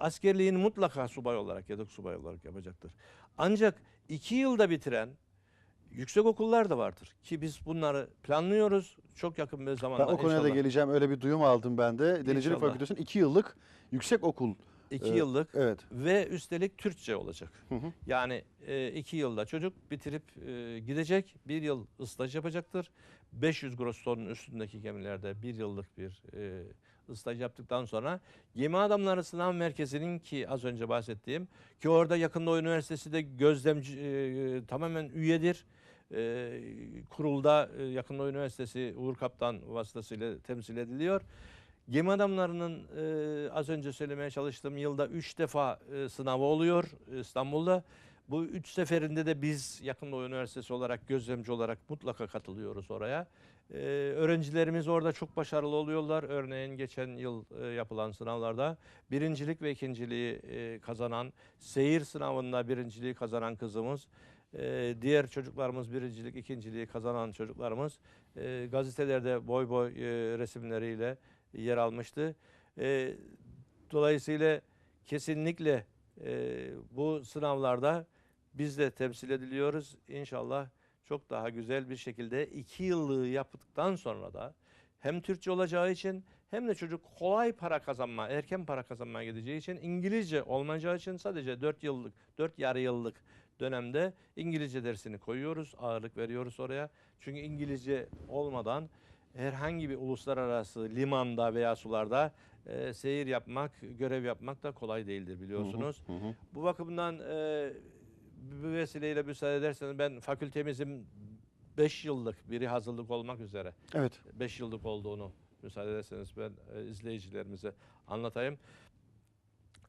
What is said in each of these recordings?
askerliğini mutlaka subay olarak yedek subay olarak yapacaktır. Ancak iki yılda bitiren yüksek okullar da vardır ki biz bunları planlıyoruz. Çok yakın bir zamanda Ben o konuya da inşallah. geleceğim. Öyle bir duyum aldım ben de. Denizcilik İnşallah. Fakültesi'nin 2 yıllık yüksek okul. İki Ee, yıllık Evet. ve üstelik Türkçe olacak. Hı hı. Yani e, iki yılda çocuk bitirip e, gidecek. Bir yıl staj yapacaktır. 500 gross tonun üstündeki gemilerde bir yıllık bir e, staj yaptıktan sonra gemi adamları sınav merkezinin ki az önce bahsettiğim ki orada yakında üniversitesi de gözlemci e, tamamen üyedir. E, kurulda e, yakında Üniversitesi Uğur Kaptan vasıtasıyla temsil ediliyor. Gemi adamlarının e, az önce söylemeye çalıştığım yılda 3 defa e, sınavı oluyor İstanbul'da. Bu üç seferinde de biz Yakın Doğu Üniversitesi olarak gözlemci olarak mutlaka katılıyoruz oraya. E, öğrencilerimiz orada çok başarılı oluyorlar. Örneğin geçen yıl e, yapılan sınavlarda birincilik ve ikinciliği e, kazanan, seyir sınavında birinciliği kazanan kızımız, e, diğer çocuklarımız birincilik, ikinciliği kazanan çocuklarımız e, gazetelerde boy boy e, resimleriyle yer almıştı. E, dolayısıyla kesinlikle e, bu sınavlarda biz de temsil ediliyoruz. İnşallah çok daha güzel bir şekilde iki yıllığı yaptıktan sonra da hem Türkçe olacağı için hem de çocuk kolay para kazanma, erken para kazanmaya gideceği için İngilizce olmayacağı için sadece 4 yıllık, 4 yarı yıllık dönemde İngilizce dersini koyuyoruz, ağırlık veriyoruz oraya. Çünkü İngilizce olmadan herhangi bir uluslararası limanda veya sularda e, seyir yapmak, görev yapmak da kolay değildir biliyorsunuz. Hı hı. Bu bakımdan e, bu vesileyle müsaade ederseniz ben fakültemizin 5 yıllık biri hazırlık olmak üzere Evet. 5 yıllık olduğunu müsaade ederseniz ben e, izleyicilerimize anlatayım.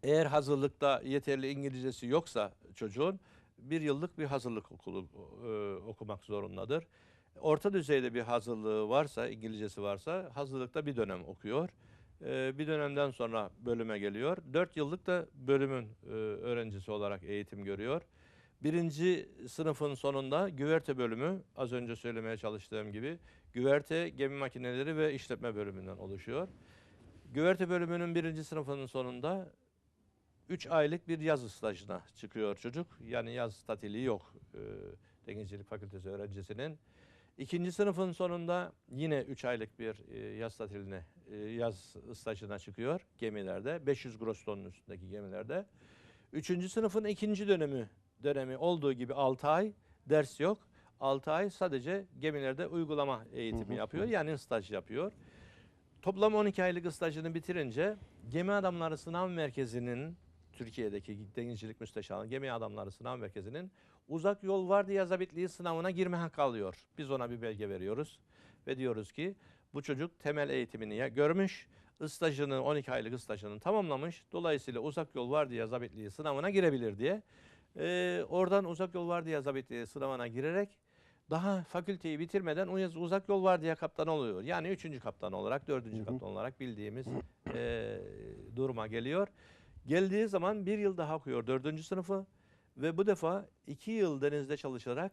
Eğer hazırlıkta yeterli İngilizcesi yoksa çocuğun bir yıllık bir hazırlık okulu e, okumak zorundadır. Orta düzeyde bir hazırlığı varsa, İngilizcesi varsa hazırlıkta bir dönem okuyor. E, bir dönemden sonra bölüme geliyor. Dört yıllık da bölümün e, öğrencisi olarak eğitim görüyor. Birinci sınıfın sonunda güverte bölümü az önce söylemeye çalıştığım gibi güverte, gemi makineleri ve işletme bölümünden oluşuyor. Güverte bölümünün birinci sınıfının sonunda 3 aylık bir yaz stajına çıkıyor çocuk. Yani yaz tatili yok e, Denizcilik Fakültesi öğrencisinin. İkinci sınıfın sonunda yine 3 aylık bir e, yaz tatiline, e, yaz stajına çıkıyor gemilerde. 500 gross tonun üstündeki gemilerde. Üçüncü sınıfın ikinci dönemi dönemi olduğu gibi 6 ay ders yok. 6 ay sadece gemilerde uygulama eğitimi yapıyor. Yani staj yapıyor. Toplam 12 aylık stajını bitirince Gemi Adamları Sınav Merkezi'nin Türkiye'deki denizcilik müsteşarı Gemi Adamları Sınav Merkezi'nin uzak yol vardiya zabitliği sınavına girme hakkı alıyor. Biz ona bir belge veriyoruz ve diyoruz ki bu çocuk temel eğitimini ya görmüş, stajını 12 aylık stajını tamamlamış. Dolayısıyla uzak yol vardiya zabitliği sınavına girebilir diye. Ee, oradan uzak yol vardiya zabitliği sınavına girerek daha fakülteyi bitirmeden uz- uzak yol vardiya kaptan oluyor. Yani üçüncü kaptan olarak, dördüncü kaptan olarak bildiğimiz e, duruma geliyor. Geldiği zaman bir yıl daha okuyor dördüncü sınıfı ve bu defa iki yıl denizde çalışarak